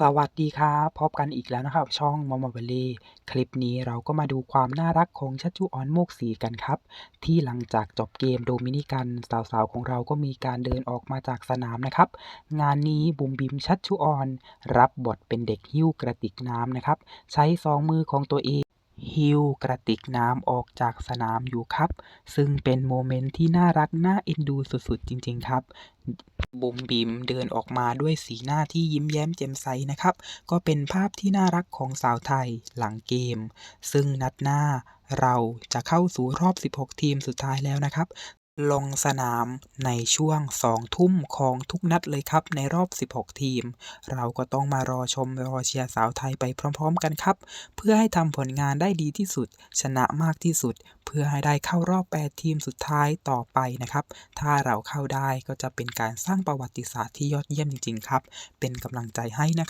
สวัสดีครับพบกันอีกแล้วนะครับ ช่องมอมเบลลี่คลิปนี้เราก็มาดูความน่ารักของชัชจุออนโมกศรีกันครับ ที่หลังจากจบเกมโดมินิกันสาวๆของเราก็มีการเดินออกมาจากสนามนะครับ งานนี้บุมบิมชัชจุออน รับบทเป็นเด็กหิ้วกระติกน้ำนะครับ ใช้สองมือของตัวเองหิ้วกระติกน้ำออกจากสนามอยู่ครับ ซึ่งเป็นโมเมนต์ที่น่ารักน่าเอ็นดูสุดๆ จริง ๆ ครับ บุมบิมเดินออกมาด้วยสีหน้าที่ยิ้มแย้มแจ่มใสนะครับ ก็เป็นภาพที่น่ารักของสาวไทยหลังเกม ซึ่งนัดหน้าเราจะเข้าสู่รอบ 16 ทีมสุดท้ายแล้วนะครับ ลงสนามในช่วง2ทุ่มของทุกนัดเลยครับในรอบ 16 ทีม เราก็ต้องมารอชมรอเชียร์สาวไทยไปพร้อม ๆ กันครับ เพื่อให้ทำผลงานได้ดีที่สุด ชนะมากที่สุด เพื่อให้ได้เข้ารอบ 8 ทีมสุดท้ายต่อไปนะครับ ถ้าเราเข้าได้ก็จะเป็นการสร้างประวัติศาสตร์ที่ยอดเยี่ยมจริง ๆ ครับ เป็นกำลังใจให้นะครับ